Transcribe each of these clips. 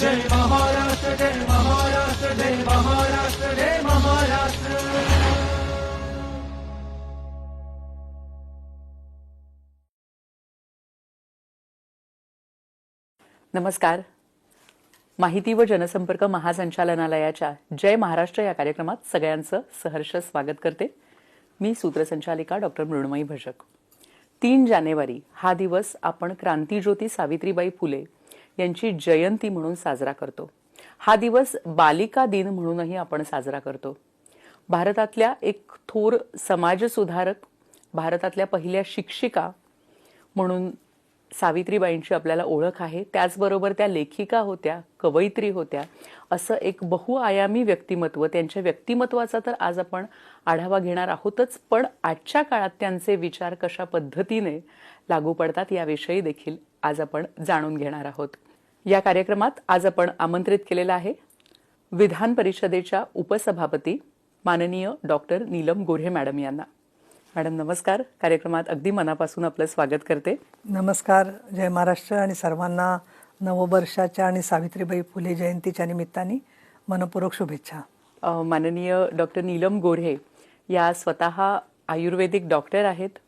जय महाराष्ट्र जय महाराष्ट्र जय महाराष्ट्र जय महाराष्ट्र. नमस्कार. माहिती व जनसंपर्क महासंचालनालयाच्या जय महाराष्ट्र या कार्यक्रमात सगळ्यांचं सहर्ष स्वागत करते. मी सूत्रसंचालिका डॉक्टर मृण्मयी भजक. तीन जानेवारी हा दिवस आपण क्रांतीज्योती सावित्रीबाई फुले यांची जयंती म्हणून साजरा करतो. हा दिवस बालिका दिन म्हणूनही आपण साजरा करतो. भारतातल्या एक थोर समाजसुधारक भारतातल्या पहिल्या शिक्षिका म्हणून सावित्रीबाईंची आपल्याला ओळख आहे. त्याचबरोबर त्या लेखिका होत्या कवयित्री होत्या असं एक बहुआयामी व्यक्तिमत्व त्यांच्या व्यक्तिमत्वाचा तर आज आपण आढावा घेणार आहोतच पण आजच्या काळात त्यांचे विचार कशा पद्धतीने लागू पडतात याविषयी देखील आज आपण जाणून घेणार आहोत. या कार्यक्रमात आज आपण आमंत्रित केलेलं आहे विधान परिषदेच्या उपसभापती माननीय डॉक्टर नीलम गोऱ्हे मॅडम यांना. मॅडम नमस्कार. कार्यक्रमात अगदी मनापासून आपलं स्वागत करते. नमस्कार. जय महाराष्ट्र आणि सर्वांना नववर्षाच्या आणि सावित्रीबाई फुले जयंतीच्या निमित्ताने मनपूर्वक शुभेच्छा. माननीय डॉक्टर नीलम गोऱ्हे या स्वतः आयुर्वेदिक डॉक्टर आहेत.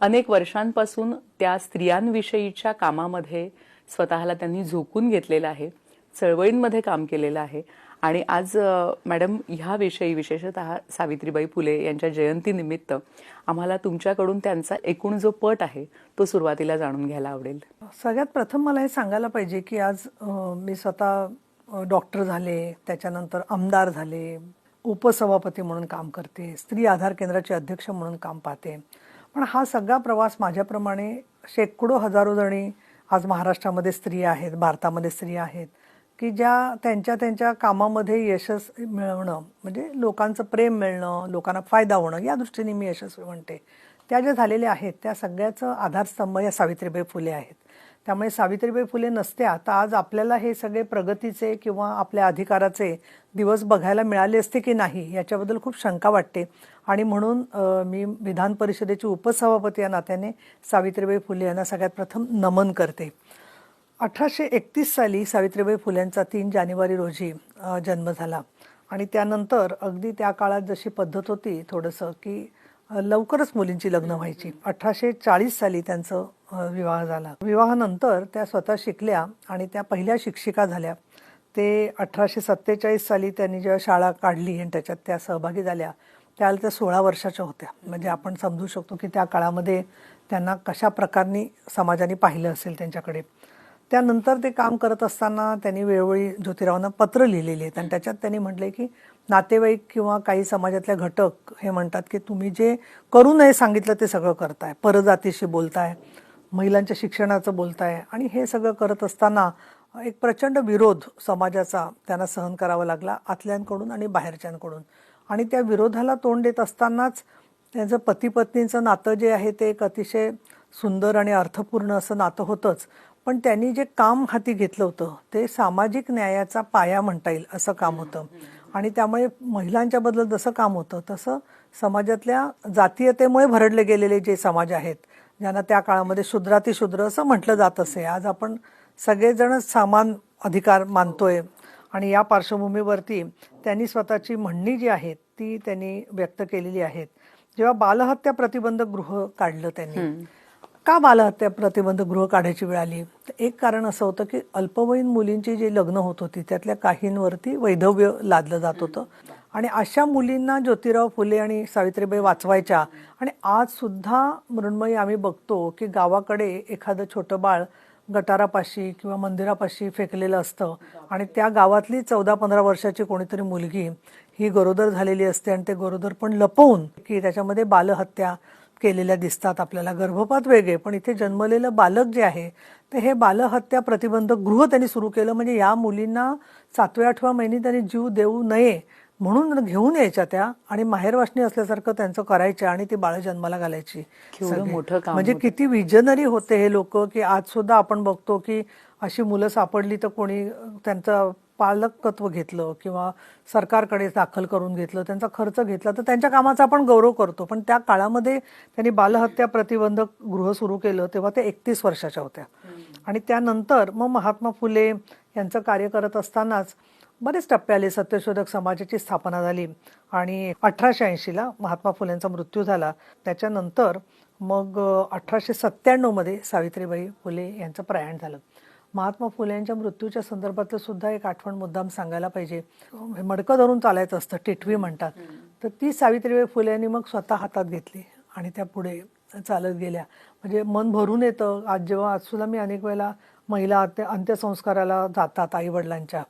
अनेक वर्षांपासून त्या स्त्रियांविषयीच्या कामामध्ये स्वतःला त्यांनी झोकून घेतलेलं आहे चळवळींमध्ये काम केलेलं आहे. आणि आज मॅडम ह्याविषयी विशेषतः सावित्रीबाई फुले यांच्या जयंतीनिमित्त आम्हाला तुमच्याकडून त्यांचा एकूण जो पट आहे तो सुरुवातीला जाणून घ्यायला आवडेल. सगळ्यात प्रथम मला हे सांगायला पाहिजे की आज मी स्वतः डॉक्टर झाले त्याच्यानंतर आमदार झाले उपसभापती म्हणून काम करते स्त्री आधार केंद्राचे अध्यक्ष म्हणून काम पाहते. पण हा सगळा प्रवास माझ्याप्रमाणे शेकडो हजारो जणी आज महाराष्ट्रामध्ये स्त्रिया आहेत भारतामध्ये स्त्रिया आहेत की ज्या त्यांच्या त्यांच्या कामामध्ये यशस मिळवणं म्हणजे लोकांचं प्रेम मिळणं लोकांना फायदा होणं या दृष्टीने मी यशस्वी म्हणते. त्या ज्या झालेल्या आहेत त्या सगळ्याचं आधारस्तंभ या सावित्रीबाई फुले आहेत. त्यामुळे सावित्रीबाई फुले नसत्या तर आज आपल्याला हे सगळे प्रगतीचे किंवा आपल्या अधिकाराचे दिवस बघायला मिळाले असते की नाही याच्याबद्दल खूप शंका वाटते. आणि म्हणून मी विधान परिषदेची उपसभापती या नात्याने सावित्रीबाई फुले यांना सगळ्यात प्रथम नमन करते. अठराशे एकतीस साली सावित्रीबाई फुल्यांचा तीन जानेवारी रोजी जन्म झाला. आणि त्यानंतर अगदी त्या काळात जशी पद्धत होती थोडंसं की लवकरच मुलींची लग्न व्हायची. अठराशे चाळीस साली त्यांचं विवाह झाला. विवाहानंतर त्या स्वतः शिकल्या आणि त्या पहिल्या शिक्षिका झाल्या. ते अठराशे सत्तेचाळीस साली त्यांनी जेव्हा शाळा काढली आणि त्याच्यात त्या सहभागी झाल्या त्याला त्या सोळा वर्षाच्या होत्या. म्हणजे आपण समजू शकतो की त्या काळामध्ये त्यांना कशा प्रकारनी समाजाने पाहिलं असेल त्यांच्याकडे. त्यानंतर ते काम करत असताना त्यांनी वेळोवेळी ज्योतिरावांना पत्र लिहिलेली आहेत. आणि त्याच्यात त्यांनी म्हटलंय की नातेवाईक किंवा काही समाजातले घटक हे म्हणतात की तुम्ही जे करू नये सांगितलं ते सगळं करताय. परजातीशी बोलताय महिलांच्या शिक्षणाचं बोलताय. आणि हे सगळं करत असताना एक प्रचंड विरोध समाजाचा त्यांना सहन करावा लागला आतल्यांकडून आणि बाहेरच्यांकडून. आणि त्या विरोधाला तोंड देत असतानाच त्यांचं पती पत्नीचं नातं जे आहे ते एक अतिशय सुंदर आणि अर्थपूर्ण असं नातं होतंच. पण त्यांनी जे काम हाती घेतलं होतं ते सामाजिक न्यायाचा पाया म्हणता येईल असं काम होतं. आणि त्यामुळे महिलांच्या बदल जसं काम होतं तसं समाजातल्या जातीयतेमुळे भरडले गेलेले जे समाज आहेत ज्यांना त्या काळामध्ये शूद्रातिशूद्र असं म्हटलं जात असे. आज आपण सगळेजण समान अधिकार मानतोय आणि या पार्श्वभूमीवरती त्यांनी स्वतःची म्हणणी जी आहेत ती त्यांनी व्यक्त केलेली आहेत जेव्हा बालहत्या प्रतिबंधक गृह काढलं त्यांनी का बालहत्या प्रतिबंधक गृह काढायची वेळ आली. तर एक कारण असं होतं की अल्पवयीन मुलींची जी लग्न होत होती त्यातल्या काहींवरती वैधव्य लादलं जात होतं. आणि अशा मुलींना ज्योतिराव फुले आणि सावित्रीबाई वाचवायच्या. आणि आज सुद्धा मृण्मयी आम्ही बघतो की गावाकडे एखादं छोटं बाळ गटारापाशी किंवा मंदिरापाशी फेकलेलं असतं. आणि त्या गावातली चौदा पंधरा वर्षाची कोणीतरी मुलगी ही गरोदर झालेली असते आणि ते गरोदर पण लपवून की त्याच्यामध्ये बालहत्या केलेल्या दिसतात आपल्याला गर्भपात वेगळे पण इथे जन्मलेलं बालक जे आहे तर हे बालहत्या प्रतिबंधक गृह त्यांनी सुरू केलं. म्हणजे या मुलींना सातव्या आठव्या महिने त्यांनी जीव देऊ नये म्हणून घेऊन यायच्या त्या आणि माहेरवासणी असल्यासारखं त्यांचं करायच्या आणि ती बाळ जन्माला घालायची. मोठं काम म्हणजे किती विजनरी होते हे लोक की आज सुद्धा आपण बघतो की अशी मुलं सापडली तर कोणी त्यांचा पालकत्व घेतलं किंवा सरकारकडे दाखल करून घेतलं त्यांचा खर्च घेतला तर त्यांच्या कामाचा आपण गौरव करतो. पण त्या काळामध्ये त्यांनी बालहत्या प्रतिबंधक गृह सुरू केलं तेव्हा ते एकतीस वर्षाच्या होत्या. आणि त्यानंतर मग महात्मा फुले यांचं कार्य करत असतानाच बरेच टप्पे आले सत्यशोधक समाजाची स्थापना झाली आणि अठराशे ऐंशीला महात्मा फुलेंचा मृत्यू झाला. त्याच्यानंतर मग अठराशे सत्त्याण्णवमध्ये सावित्रीबाई फुले यांचं प्रयाण झालं. महात्मा फुले यांच्या मृत्यूच्या संदर्भातलं सुद्धा एक आठवण मुद्दाम सांगायला पाहिजे. हे मडकं धरून चालायचं असतं टिटवी म्हणतात. तर ती सावित्रीबाई फुले यांनी मग स्वतः हातात घेतली आणि त्या पुढे चालत गेल्या. म्हणजे मन भरून येतं. आज जेव्हा आज सुद्धा मी अनेक वेळेला महिला अंत्य अंत्यसंस्काराला जातात आई वडिलांच्या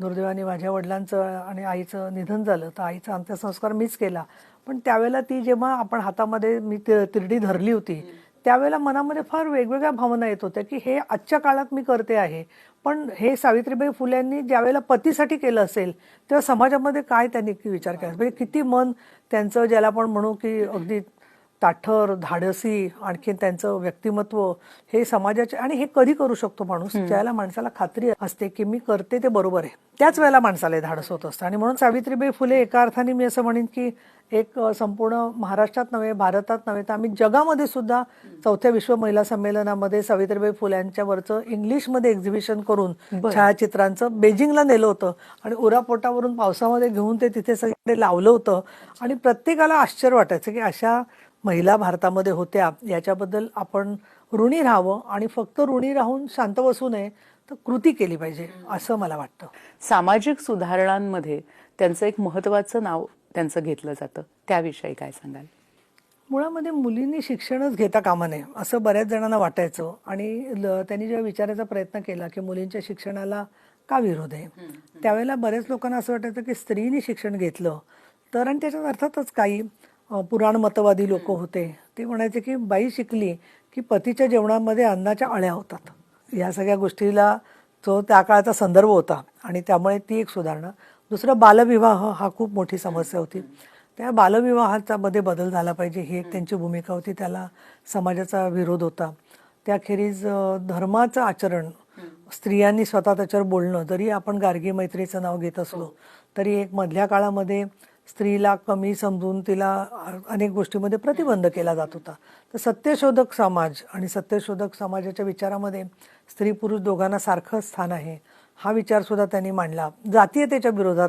दुर्दैवाने माझ्या वडिलांचं आणि आईचं निधन झालं. तर आईचा अंत्यसंस्कार मीच केला. पण त्यावेळेला ती जेव्हा आपण हातामध्ये मी तिरडी धरली होती त्यावेळेला मनामध्ये फार वेगवेगळ्या भावना येत होत्या की हे आजच्या काळात मी करते आहे. पण हे सावित्रीबाई फुल्यांनी ज्यावेळेला पतीसाठी केलं असेल तेव्हा समाजामध्ये काय त्यांनी विचार केला? म्हणजे किती मन त्यांचं ज्याला आपण म्हणू की अगदी ताठर धाडसी आणखीन त्यांचं व्यक्तिमत्व हे समाजाचे आणि हे कधी करू शकतो माणूस? ज्याला माणसाला खात्री असते की मी करते ते बरोबर आहे. त्याच वेळेला माणसाला धाडस होत असतं. आणि म्हणून सावित्रीबाई फुले एका अर्थाने मी असं म्हणेन की एक संपूर्ण महाराष्ट्रात नव्हे भारतात नव्हे तर आम्ही जगामध्ये सुद्धा चौथ्या विश्व महिला संमेलनामध्ये सावित्रीबाई फुल्यांच्या वरचं इंग्लिशमध्ये एक्झिबिशन करून छायाचित्रांचं बेजिंगला नेलं होतं. आणि उरापोटावरून पावसामध्ये घेऊन ते तिथे सगळीकडे लावलं होतं. आणि प्रत्येकाला आश्चर्य वाटायचं की अशा महिला भारतामध्ये होत्या. याच्याबद्दल आपण ऋणी राहावं आणि फक्त ऋणी राहून शांत बसू नये तर कृती केली पाहिजे असं मला वाटतं. सामाजिक सुधारणांमध्ये त्यांचं एक महत्वाचं नाव त्यांचं घेतलं जातं. त्याविषयी काय सांगाल? मुळामध्ये मुलींनी शिक्षणच घेता कामा नये असं बऱ्याच जणांना वाटायचं. आणि त्यांनी जेव्हा विचारायचा प्रयत्न केला की मुलींच्या शिक्षणाला का विरोध आहे? त्यावेळेला बऱ्याच लोकांना असं वाटायचं की स्त्रीने शिक्षण घेतलं. तर आणि त्याच्यात अर्थातच काही अ, पुराणमतवादी लोक होते. ते म्हणायचे की बाई शिकली की पतीच्या जेवणामध्ये अन्नाच्या अळ्या होतात. या सगळ्या गोष्टीला तो त्या काळाचा संदर्भ होता. आणि त्यामुळे ती एक सुधारणा. दुसरं बालविवाह हा खूप मोठी समस्या होती. त्या बालविवाहाचा मध्ये बदल झाला पाहिजे ही एक त्यांची भूमिका होती. त्याला समाजाचा विरोध होता. त्याखेरीज धर्माचं आचरण स्त्रियांनी स्वतः त्याच्यावर बोलणं जरी आपण गार्गी मैत्रीचं नाव घेत असलो तरी एक मधल्या काळामध्ये स्त्रीला कमी समजून तिला अनेक गोष्टीमध्ये प्रतिबंध केला जात होता. तर सत्यशोधक समाज आणि सत्यशोधक समाजाच्या विचारामध्ये स्त्री पुरुष दोघांना सारखं स्थान आहे. हा विचारसुद्धा त्यांनी मांडला. जातीयतेच्या विरोधात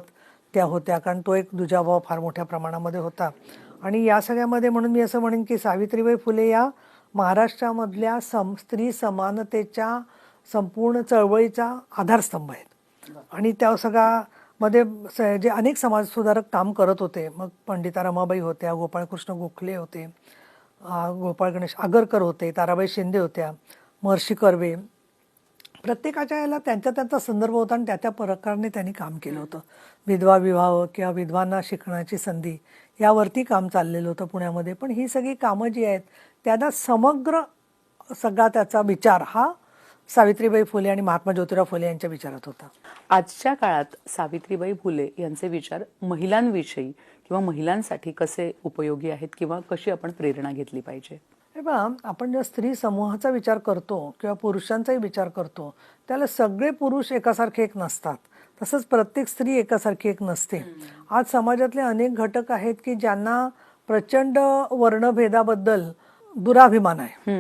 त्या होत्या कारण तो एक दुजाभाव फार मोठ्या प्रमाणामध्ये होता. आणि या सगळ्यामध्ये म्हणून मी असं म्हणेन की सावित्रीबाई फुले या महाराष्ट्रामधल्या सम स्त्री समानतेच्या संपूर्ण चळवळीचा आधारस्तंभ आहेत. आणि त्या सगळ्या मध्ये स- जे अनेक समाजसुधारक काम करत होते मग पंडिता रमाबाई होत्या गोपाळकृष्ण गोखले होते गोपाळ गणेश आगरकर होते ताराबाई शिंदे होत्या महर्षी कर्वे प्रत्येकाच्या याला त्यांचा त्यांचा संदर्भ होता आणि त्या त्या प्रकाराने त्यांनी काम केलं होतं. विधवा विवाह किंवा विधवांना शिकण्याची संधी यावरती काम चाललेलं होतं पुण्यामध्ये. पण ही सगळी कामं जी आहेत त्यांना समग्र सगळा त्याचा विचार हा सावित्रीबाई फुले आणि महात्मा ज्योतिराव फुले यांच्या विचारात होता. आजच्या काळात सावित्रीबाई फुले यांचे विचार महिलांविषयी किंवा महिलांसाठी कसे उपयोगी आहेत किंवा कशी आपण प्रेरणा घेतली पाहिजे? हे बघा आपण जेव्हा स्त्री समूहाचा विचार करतो किंवा पुरुषांचाही विचार करतो त्याला सगळे पुरुष एकासारखे एक नसतात. तसंच प्रत्येक स्त्री एकासारखी एक नसते. आज समाजातले अनेक घटक आहेत की ज्यांना प्रचंड वर्णभेदाबद्दल दुराभिमान आहे.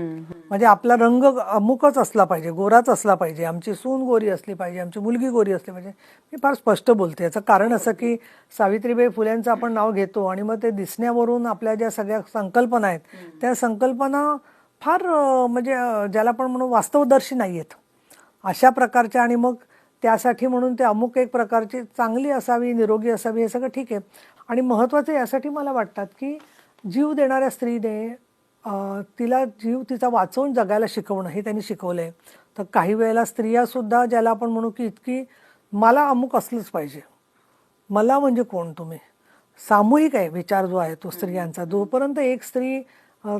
म्हणजे आपला रंग अमुकच असला पाहिजे गोराच असला पाहिजे आमची सून गोरी असली पाहिजे आमची मुलगी गोरी असली पाहिजे. मी फार स्पष्ट बोलते. याचं कारण असं की सावित्रीबाई फुल्यांचं आपण नाव घेतो आणि मग ते दिसण्यावरून आपल्या ज्या सगळ्या संकल्पना आहेत त्या संकल्पना फार म्हणजे ज्याला आपण म्हणू वास्तवदर्शी नाही आहेत अशा प्रकारच्या आणि मग त्यासाठी म्हणून ते अमुक एक प्रकारची चांगली असावी निरोगी असावी हे सगळं ठीक आहे. आणि महत्त्वाचं यासाठी मला वाटतात की जीव देणाऱ्या स्त्रीने तिला जीव तिचा वाचवून जगायला शिकवणं हे त्यांनी शिकवलं आहे तर काही वेळेला स्त्रियासुद्धा ज्याला आपण म्हणू की इतकी मला अमुक असलंच पाहिजे. मला म्हणजे कोण तुम्ही? सामूहिक आहे विचार जो आहे तो स्त्रियांचा. जोपर्यंत एक स्त्री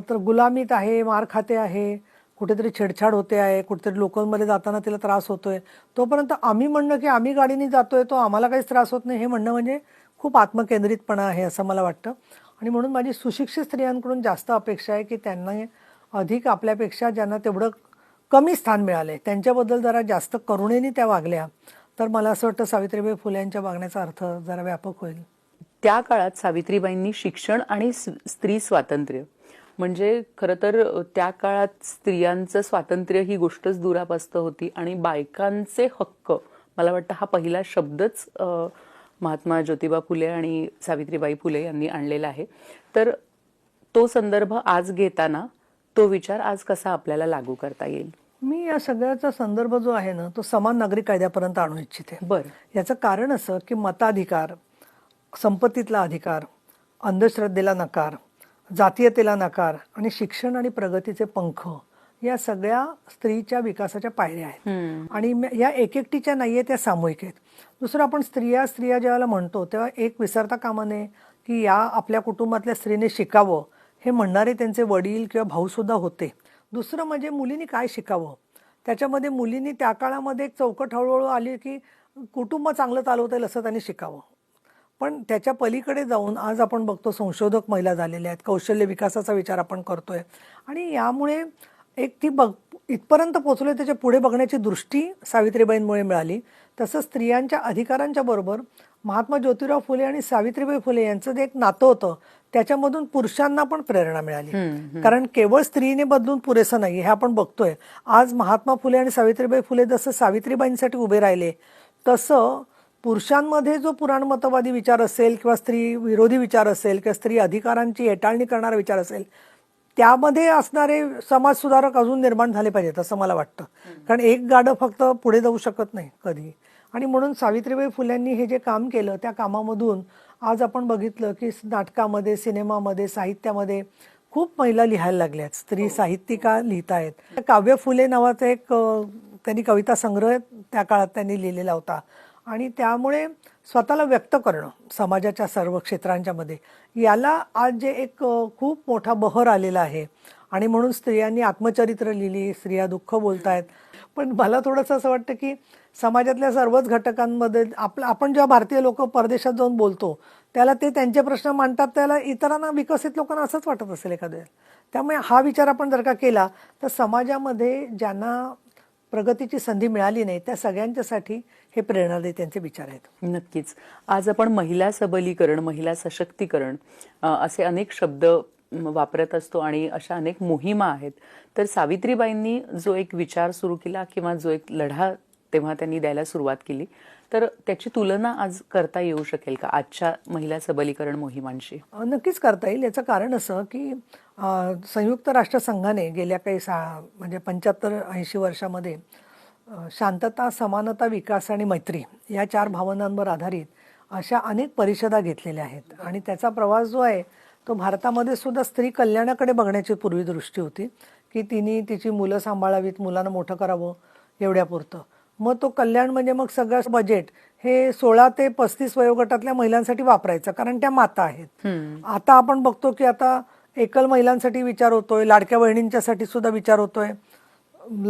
तर गुलामीत आहे मार खाते आहे कुठेतरी छेडछाड होते आहे कुठेतरी लोकांमध्ये जाताना तिला त्रास होतोय तोपर्यंत आम्ही म्हणणं की आम्ही गाडीने जातोय तो आम्हाला काहीच त्रास होत नाही. हे म्हणणं म्हणजे खूप आत्मकेंद्रितपणा आहे असं मला वाटतं. आणि म्हणून माझी सुशिक्षित स्त्रियांकडून जास्त अपेक्षा आहे की त्यांना अधिक आपल्यापेक्षा ज्यांना तेवढं कमी स्थान मिळालं आहे त्यांच्याबद्दल जरा जास्त करुणेने त्या वागल्या. तर मला असं वाटतं सावित्रीबाई फुल्यांच्या वागण्याचा अर्थ जरा व्यापक होईल. त्या काळात सावित्रीबाईंनी शिक्षण आणि स्त्री स्वातंत्र्य. म्हणजे खरं तर त्या काळात स्त्रियांचं स्वातंत्र्य ही गोष्टच दुरापास्त होती आणि बायकांचे हक्क मला वाटतं हा पहिला शब्दच महात्मा ज्योतिबा फुले आणि सावित्रीबाई फुले यांनी आणलेला आहे. तर तो संदर्भ आज घेताना तो विचार आज कसा आपल्याला लागू करता येईल? मी या सगळ्याचा संदर्भ जो आहे ना तो समान नागरिक कायद्यापर्यंत आणू इच्छिते. बरं. याचं कारण असं की मताधिकार संपत्तीतला अधिकार अंधश्रद्धेला नकार जातीयतेला नकार आणि शिक्षण आणि प्रगतीचे पंख या सगळ्या स्त्रीच्या विकासाच्या पायऱ्या आहेत. आणि या एकेकटीच्या नाहीये त्या सामूहिक आहेत. दुसरं आपण स्त्रिया स्त्रिया ज्यावेळेला म्हणतो तेव्हा एक विसरता कामा नये की या आपल्या कुटुंबातल्या स्त्रीने शिकावं. हे म्हणणारे त्यांचे वडील किंवा भाऊ सुद्धा होते. दुसरं म्हणजे मुलींनी काय शिकावं? त्याच्यामध्ये मुलींनी त्या काळामध्ये एक चौकट हळूहळू आली की कुटुंब चांगलं चालवता येईल असं त्यांनी शिकावं. पण त्याच्या पलीकडे जाऊन आज आपण बघतो संशोधक महिला झालेल्या आहेत. कौशल्य विकासाचा विचार आपण करतोय. आणि यामुळे एक ती बघ इथपर्यंत पोहोचलोय त्याच्या पुढे बघण्याची दृष्टी सावित्रीबाईंमुळे मिळाली. तसंच स्त्रियांच्या अधिकारांच्या बरोबर महात्मा ज्योतिराव फुले आणि सावित्रीबाई फुले यांचं जे एक नातं होतं त्याच्यामधून पुरुषांना पण प्रेरणा मिळाली. कारण केवळ स्त्रीने बदलून पुरेसं नाही हे आपण बघतोय. आज महात्मा फुले आणि सावित्रीबाई फुले जसं सावित्रीबाईंसाठी उभे राहिले तसं पुरुषांमध्ये जो पुराणमतवादी विचार असेल किंवा स्त्री विरोधी विचार असेल किंवा स्त्री अधिकारांची हेटाळणी करणारा विचार असेल त्यामध्ये असणारे समाज सुधारक अजून निर्माण झाले पाहिजेत असं मला वाटतं. कारण एक गाडं फक्त पुढे जाऊ शकत नाही कधी. आणि म्हणून सावित्रीबाई फुल्यांनी हे जे काम केलं त्या कामामधून आज आपण बघितलं की नाटकामध्ये सिनेमामध्ये साहित्यामध्ये खूप महिला लिहायला लागल्यात. स्त्री साहित्यिका लिहित आहेत काव्य फुले नावाचा एक त्यांनी कविता संग्रह त्या काळात त्यांनी लिहिलेला होता. आणि त्यामुळे स्वतःला व्यक्त करणं समाजाच्या सर्व क्षेत्रांच्या मध्ये याला आज जे एक खूप मोठा बहर आलेला आहे. आणि म्हणून स्त्रियांनी आत्मचरित्र लिहिली स्त्रिया दुःख बोलतायत. पण मला थोडंसं असं वाटतं की समाजातल्या सर्वच घटकांमध्ये आपलं आपण जेव्हा भारतीय लोक परदेशात जाऊन बोलतो त्याला ते त्यांचे प्रश्न मांडतात त्याला इतरांना विकसित लोकांना असंच वाटत असेल एखाद्या त्यामुळे हा विचार आपण जर का केला तर समाजामध्ये ज्यांना प्रगतीची संधी मिळाली नाही त्या सगळ्यांच्यासाठी हे प्रेरणादायी त्यांचे विचार आहेत. नक्कीच. आज आपण महिला सबलीकरण महिला सशक्तीकरण असे अनेक शब्द वापरत असतो आणि अशा अनेक मोहिमा आहेत. तर सावित्रीबाईंनी जो एक विचार सुरू केला किंवा जो एक लढा तेव्हा त्यांनी द्यायला सुरुवात केली तर त्याची तुलना आज करता येऊ शकेल का आजच्या महिला सबलीकरण मोहिमांशी? नक्कीच करता येईल. याचं कारण असं की संयुक्त राष्ट्रसंघाने गेल्या काही सा म्हणजे पंच्याहत्तर ऐंशी वर्षामध्ये शांतता समानता विकास आणि मैत्री या चार भावनांवर आधारित अशा अनेक परिषदा घेतलेल्या आहेत. आणि त्याचा प्रवास जो आहे तो भारतामध्ये सुद्धा स्त्री कल्याणाकडे बघण्याची पूर्वी दृष्टी होती की तिने तिची मुलं सांभाळावीत मुलांना मोठं करावं एवढ्यापुरतं. मग तो कल्याण म्हणजे मग सगळं बजेट हे सोळा ते पस्तीस वयोगटातल्या महिलांसाठी वापरायचं कारण त्या माता आहेत. आता आपण बघतो की आता एकल महिलांसाठी विचार होतोय लाडक्या बहिणींच्यासाठी सुद्धा विचार होतोय.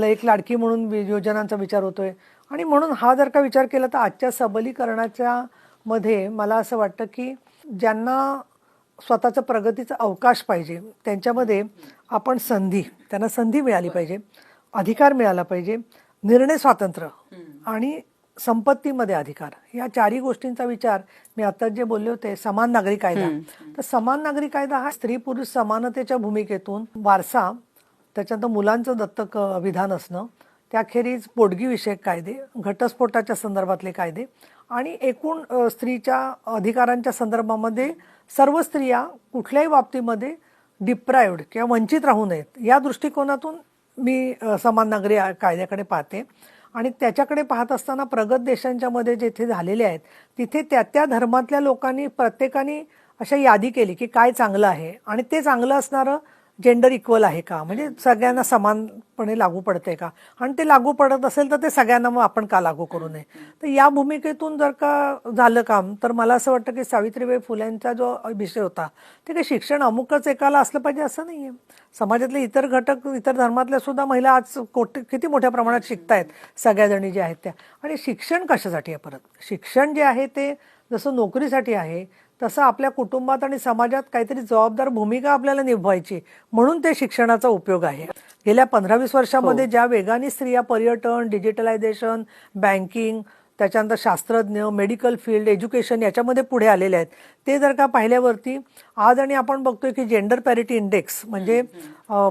एक लाडकी म्हणून योजनांचा विचार होतोय. आणि म्हणून हा जर का विचार केला तर आजच्या सबलीकरणाच्या मध्ये मला असं वाटतं की ज्यांना स्वतःचं प्रगतीचा अवकाश पाहिजे त्यांच्यामध्ये आपण संधी त्यांना संधी मिळाली पाहिजे अधिकार मिळाला पाहिजे निर्णय स्वातंत्र्य आणि संपत्तीमध्ये अधिकार. या चारही गोष्टींचा विचार मी आता जे बोलले होते समान नागरिक कायदा. तर समान नागरिक कायदा हा स्त्री पुरुष समानतेच्या भूमिकेतून वारसा त्याच्यानंतर मुलांचं दत्तक विधान असणं त्याखेरीज पोटगीविषयक कायदे घटस्फोटाच्या संदर्भातले कायदे आणि एकूण स्त्रीच्या अधिकारांच्या संदर्भामध्ये सर्व स्त्रिया कुठल्याही बाबतीमध्ये डिप्रायव्ड किंवा वंचित राहू नयेत. या दृष्टिकोनातून मी समान नागरी कायद्याकडे पाहते आणि त्याच्याकडे पाहत असताना प्रगत देशांच्यामध्ये जेथे झालेले आहेत तिथे त्या त्या धर्मातल्या लोकांनी प्रत्येकाने अशा यादी केली की काय चांगलं आहे आणि ते चांगलं असणारं जेंडर इक्वल आहे का? म्हणजे सगळ्यांना समानपणे लागू पडते का? आणि ते लागू पडत असेल तर ते सगळ्यांना मग आपण का लागू करू नये? तर या भूमिकेतून जर का झालं काम तर मला असं वाटतं की सावित्रीबाई फुल्यांचा जो विषय होता ते काही शिक्षण अमुकच एकाला असलं पाहिजे असं नाही आहे समाजातले इतर घटक इतर धर्मातल्या सुद्धा महिला आज कोटी किती मोठ्या प्रमाणात शिकतायत सगळ्याजणी ज्या आहेत त्या. आणि शिक्षण कशासाठी आहे परत? शिक्षण जे आहे ते जसं नोकरीसाठी आहे तसं आपल्या कुटुंबात आणि समाजात काहीतरी जबाबदार भूमिका आपल्याला निभवायची म्हणून ते शिक्षणाचा उपयोग आहे. गेल्या पंधरा वीस वर्षामध्ये ज्या वेगाने स्त्रिया पर्यटन डिजिटलायझेशन बँकिंग त्याच्यानंतर शास्त्रज्ञ मेडिकल फील्ड एज्युकेशन याच्यामध्ये पुढे आलेले आहेत ते जर का पाहिल्यावरती आज आणि आपण बघतोय की जेंडर पॅरिटी इंडेक्स म्हणजे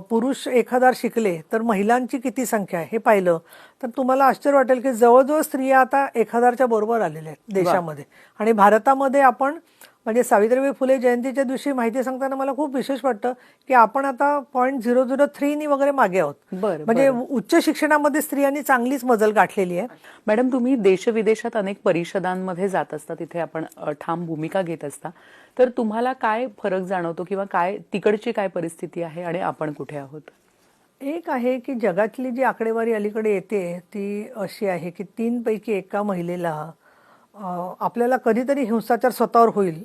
पुरुष एक हजार शिकले तर महिलांची किती संख्या आहे हे पाहिलं तर तुम्हाला आश्चर्य वाटेल की जवळजवळ स्त्रिया आता एक हजारच्या बरोबर आलेल्या आहेत देशामध्ये. आणि भारतामध्ये आपण म्हणजे सावित्रीबाई फुले जयंतीच्या दिवशी माहिती सांगताना मला खूप विशेष वाटतं की आपण आता पॉईंट झिरो झिरो थ्रीनी वगैरे मागे आहोत. बरं, म्हणजे उच्च शिक्षणामध्ये स्त्रियांनी चांगलीच मजल गाठलेली आहे. मॅडम तुम्ही देशविदेशात अनेक परिषदांमध्ये जात असता तिथे आपण ठाम भूमिका घेत असता. तर तुम्हाला काय फरक जाणवतो किंवा काय तिकडची काय परिस्थिती आहे आणि आपण कुठे आहोत? एक आहे की जगातली जी आकडेवारी अलीकडे येते ती अशी आहे की तीन पैकी एका महिलेला आपल्याला कधीतरी हिंसाचार स्वतःवर होईल.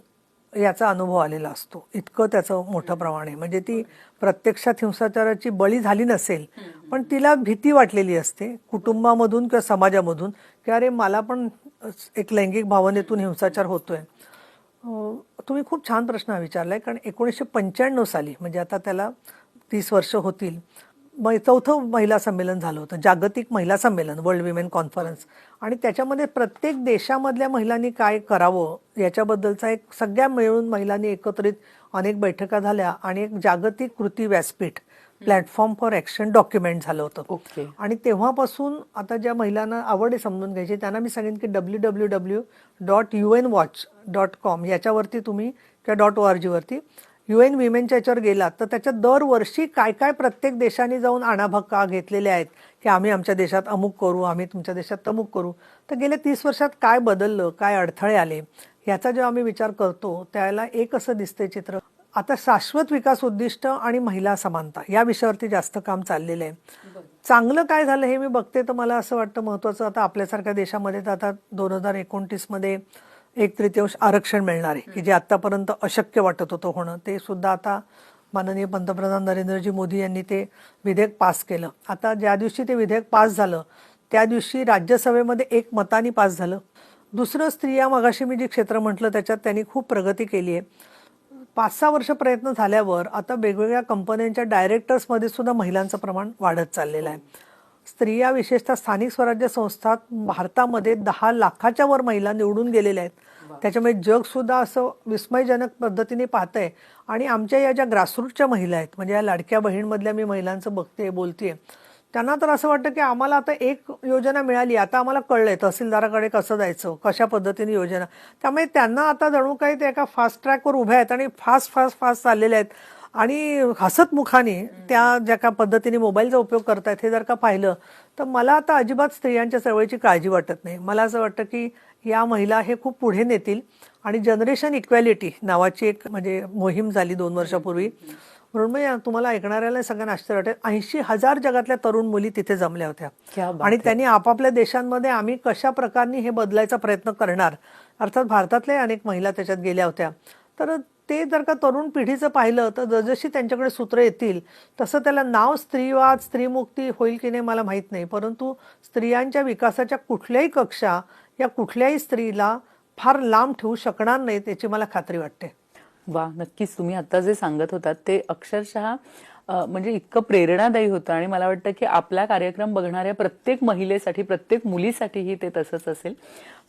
याचा अनुभव आलेला असतो. इतकं त्याचं मोठं प्रमाण आहे. म्हणजे ती प्रत्यक्षात हिंसाचाराची बळी झाली नसेल पण तिला भीती वाटलेली असते. कुटुंबामधून किंवा समाजामधून की अरे मला पण एक लैंगिक भावनेतून हिंसाचार होतोय. तुम्ही खूप छान प्रश्न विचारलाय कारण एकोणीसशे पंच्याण्णव साली म्हणजे आता त्याला तीस वर्ष होतील मै- चौथं महिला संमेलन झालं होतं जागतिक महिला संमेलन वर्ल्ड विमेन कॉन्फरन्स आणि त्याच्यामध्ये प्रत्येक देशामधल्या महिलांनी काय करावं याच्याबद्दलचा एक सगळ्या मिळून महिलांनी एकत्रित अनेक बैठका झाल्या आणि एक जागतिक कृती व्यासपीठ प्लॅटफॉर्म फॉर ॲक्शन डॉक्युमेंट झालं होतं. ओके. आणि तेव्हापासून आता ज्या महिलांना आवड आहे समजून घ्यायची त्यांना मी सांगेन की W W W dot U N watch dot com याच्यावरती तुम्ही किंवा डॉट ओ आर जीवरती यू एन विमेनच्या याच्यावर गेलात तर त्याच्यात दरवर्षी काय काय प्रत्येक देशाने जाऊन आणाभक्का घेतलेले आहेत की आम्ही आमच्या देशात अमुक करू आम्ही तुमच्या देशात तमुक करू. तर गेल्या तीस वर्षात काय बदललं काय अडथळे आले याचा जेव्हा आम्ही विचार करतो त्याला एक असं दिसतंय चित्र. आता शाश्वत विकास उद्दिष्ट आणि महिला समानता या विषयावरती जास्त काम चाललेलं आहे. चांगलं काय झालं हे मी बघते तर मला असं वाटतं महत्वाचं आता आपल्यासारख्या देशामध्ये तर आता दोन हजार एकोणतीसमध्ये एक तृतीयांश आरक्षण मिळणार आहे की जे आतापर्यंत अशक्य वाटत होतं होणं ते सुद्धा आता माननीय पंतप्रधान नरेंद्रजी मोदी यांनी ते विधेयक पास केलं. आता ज्या दिवशी ते विधेयक पास झालं त्या दिवशी राज्यसभेमध्ये एक मतानी पास झालं. दुसरं स्त्रिया मगाशी मी जे क्षेत्र म्हटलं त्याच्यात त्यांनी खूप प्रगती केली आहे. पाच सहा वर्ष प्रयत्न झाल्यावर आता वेगवेगळ्या कंपन्यांच्या डायरेक्टर्समध्ये सुद्धा महिलांचं प्रमाण वाढत चाललेलं आहे. स्त्रिया विशेषतः स्थानिक स्वराज्य संस्थात भारतामध्ये दहा लाखाच्या वर महिला निवडून गेलेल्या आहेत. त्याच्यामुळे जग सुद्धा असं विस्मयजनक पद्धतीने पाहतंय. आणि आमच्या या ज्या ग्रासरूटच्या महिला आहेत म्हणजे या लाडक्या बहीणमधल्या मी महिलांचं बघते बोलतेय त्यांना तर असं वाटतं की आम्हाला आता एक योजना मिळाली. आता आम्हाला कळलंय तहसीलदाराकडे कसं जायचं कशा पद्धतीने योजना. त्यामुळे त्यांना आता जणू काही ते एका फास्ट ट्रॅकवर उभ्या आहेत आणि फास्ट फास्ट फास्ट चाललेल्या आहेत. आणि हसत मुखाने त्या ज्या का पद्धतीने मोबाईलचा उपयोग करतायत हे जर का पाहिलं तर मला आता अजिबात स्त्रियांच्या चळवळीची काळजी वाटत नाही. मला असं वाटतं की या महिला हे खूप पुढे नेतील आणि जनरेशन इक्वॅलिटी नावाची एक म्हणजे मोहीम झाली दोन वर्षापूर्वी. म्हणून मग तुम्हाला ऐकणाऱ्याला सगळ्यांना आश्चर्य वाटेल. ऐंशी हजार जगातल्या तरुण मुली तिथे जमल्या होत्या. आणि त्यांनी आपापल्या देशांमध्ये आम्ही कशा प्रकारने हे बदलायचा प्रयत्न करणार? अर्थात भारतातल्या अनेक महिला त्याच्यात गेल्या होत्या. तर ते जर का तरुण पिढीचं पाहिलं तर जसजशी त्यांच्याकडे सूत्र येतील तसं त्याला नाव स्त्रीवाद स्त्रीमुक्ती होईल की नाही मला माहीत नाही. परंतु स्त्रियांच्या विकासाच्या कुठल्याही कक्षा या कुठल्याही स्त्रीला फार लांब ठेवू शकणार नाहीत याची मला खात्री वाटते. वा नक्कीच. तुम्ही आता जे सांगत होतात ते अक्षरशः म्हणजे इतकं प्रेरणादायी होतं आणि मला वाटतं की आपला कार्यक्रम बघणाऱ्या प्रत्येक महिलेसाठी प्रत्येक मुलीसाठीही ते तसंच असेल.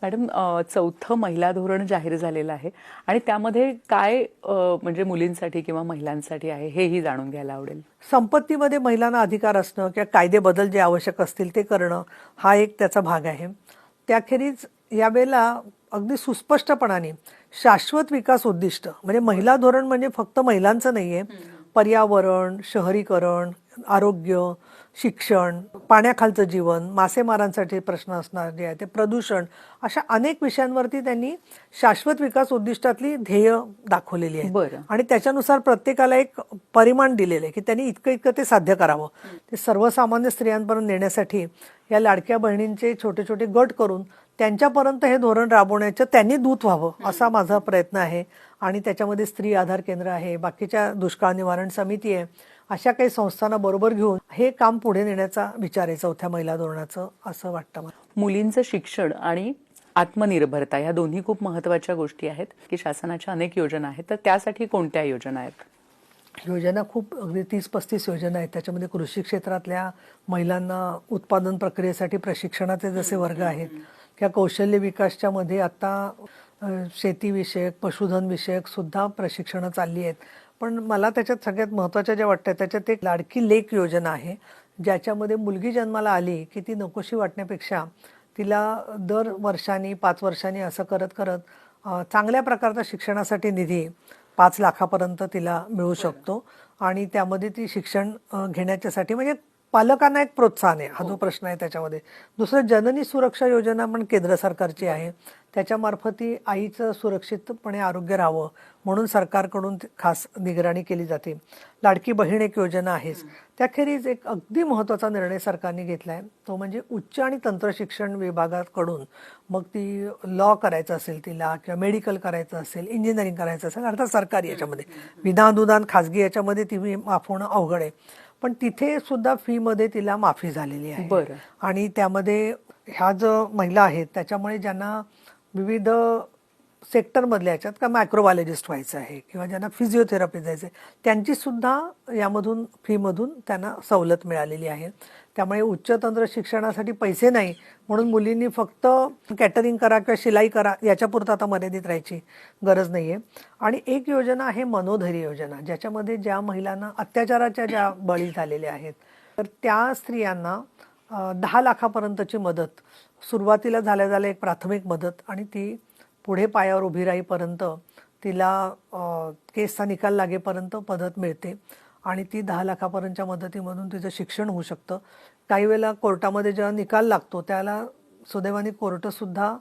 मॅडम चौथं महिला धोरण जाहीर झालेलं आहे आणि त्यामध्ये काय म्हणजे मुलींसाठी किंवा महिलांसाठी आहे हेही जाणून घ्यायला आवडेल. संपत्तीमध्ये महिलांना अधिकार असणं किंवा कायदे बदल जे आवश्यक असतील ते करणं हा एक त्याचा भाग आहे. त्याखेरीज यावेळेला अगदी सुस्पष्टपणाने शाश्वत विकास उद्दिष्ट म्हणजे महिला धोरण म्हणजे फक्त महिलांचं नाहीये पर्यावरण शहरीकरण आरोग्य शिक्षण पाण्याखालचं जीवन मासेमारांसाठी प्रश्न असणार जे आहे ते प्रदूषण अशा अनेक विषयांवरती त्यांनी शाश्वत विकास उद्दिष्टातली ध्येय दाखवलेली आहे. बरं. आणि त्याच्यानुसार प्रत्येकाला एक परिमाण दिलेलं आहे की त्यांनी इतकं इतकं ते साध्य करावं. ते सर्वसामान्य स्त्रियांपर्यंत नेण्यासाठी या लाडक्या बहिणींचे छोटे छोटे गट करून त्यांच्यापर्यंत हे धोरण राबवण्याचं त्यांनी दूत व्हावं असा माझा प्रयत्न आहे. आणि त्याच्यामध्ये स्त्री आधार केंद्र आहे बाकीच्या दुष्काळ निवारण समिती आहे अशा काही संस्थांना बरोबर घेऊन हे काम पुढे नेण्याचा विचार आहे चौथ्या महिला धोरणाचं असं वाटतं मला. मुलींचं शिक्षण आणि आत्मनिर्भरता या दोन्ही खूप महत्त्वाच्या गोष्टी आहेत की शासनाच्या अनेक योजना आहेत. तर त्यासाठी कोणत्या योजना आहेत? योजना खूप अगदी तीस पस्तीस योजना आहेत. त्याच्यामध्ये कृषी क्षेत्रातल्या महिलांना उत्पादन प्रक्रियेसाठी प्रशिक्षणाचे जसे वर्ग आहेत किंवा कौशल्य विकासच्या मध्ये आता शेतीविषयक पशुधनविषयक सुद्धा प्रशिक्षणं चालली आहेत. पण मला त्याच्यात सगळ्यात महत्त्वाच्या ज्या वाटतात त्याच्यात एक लाडकी लेक योजना आहे ज्याच्यामध्ये मुलगी जन्माला आली की ती नकोशी वाटण्यापेक्षा तिला दर वर्षांनी पाच वर्षांनी असं करत करत चांगल्या प्रकारचा शिक्षणासाठी निधी पाच लाखापर्यंत तिला मिळू शकतो. आणि त्यामध्ये ती शिक्षण घेण्याच्यासाठी म्हणजे पालकांना एक प्रोत्साहन आहे. हा जो प्रश्न आहे त्याच्यामध्ये. दुसरं जननी सुरक्षा योजना पण केंद्र सरकारची आहे. त्याच्यामार्फत ती आईचं सुरक्षितपणे आरोग्य राहावं म्हणून सरकारकडून खास निगराणी केली जाते. लाडकी बहीण एक योजना आहेच त्याखेरीज एक अगदी महत्त्वाचा निर्णय सरकारने घेतला आहे तो म्हणजे उच्च आणि तंत्रशिक्षण विभागाकडून मग ती लॉ करायचं असेल तिला किंवा मेडिकल करायचं असेल इंजिनिअरिंग करायचं असेल अर्थात सरकारी याच्यामध्ये. विनाअनुदान खाजगी याच्यामध्ये ती माफ होणं अवघड आहे. पण तिथे सुद्धा फीमध्ये तिला माफी झालेली आहे बरं. आणि त्यामध्ये ह्या जो महिला आहेत त्याच्यामुळे ज्यांना विविध सेक्टरमधल्या याच्यात का मायक्रोबायोलॉजिस्ट व्हायचं आहे किंवा ज्यांना फिजिओथेरपी जायचं आहे त्यांची सुद्धा यामधून फीमधून त्यांना सवलत मिळालेली आहे त्यामुळे उच्च तंत्र शिक्षणासाठी पैसे नाही म्हणून मुलींनी फक्त कॅटरिंग करा किंवा शिलाई करा याच्यापुरतं आता मर्यादित राहायची गरज नाही आहे आणि एक योजना आहे मनोधैर्य योजना ज्याच्यामध्ये ज्या महिलांना अत्याचाराच्या ज्या बळी झालेल्या आहेत तर त्या स्त्रियांना दहा लाखापर्यंतची मदत सुरुवातीला झाल्या झाल्या एक प्राथमिक मदत आणि ती पुढे पायावर उभी राहीपर्यंत तिला केसचा निकाल लागेपर्यंत मदत मिळते. आणि ती दहा लाखापर्यंतच्या मदतीमधून तिचं शिक्षण होऊ शकतं. काही वेळेला कोर्टामध्ये जेव्हा निकाल लागतो त्याला सुदैवाने कोर्टसुद्धा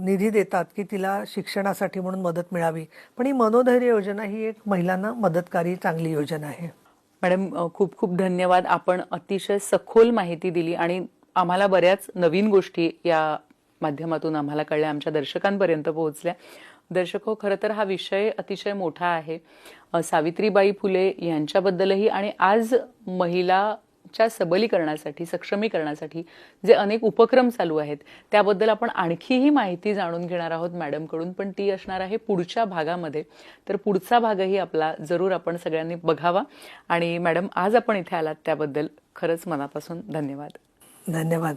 निधी देतात की तिला शिक्षणासाठी म्हणून मदत मिळावी. पण ही मनोधैर्य योजना ही एक महिलांना मदतकारी चांगली योजना आहे. मॅडम खूप खूप धन्यवाद. आपण अतिशय सखोल माहिती दिली आणि आम्हाला बऱ्याच नवीन गोष्टी या माध्यमातून आम्हाला कळल्या. आमच्या दर्शकांपर्यंत पोहोचल्या. दर्शको खरं तर हा विषय अतिशय मोठा आहे. सावित्रीबाई फुले यांच्याबद्दलही आणि आज महिलाच्या सबलीकरणासाठी सक्षमीकरणासाठी जे अनेक उपक्रम चालू आहेत त्याबद्दल आपण आणखीही माहिती जाणून घेणार आहोत मॅडमकडून पण ती असणार आहे पुढच्या भागामध्ये. तर पुढचा भागही आपला जरूर आपण सगळ्यांनी बघावा. आणि मॅडम आज आपण इथे आलात त्याबद्दल खरंच मनापासून धन्यवाद. धन्यवाद.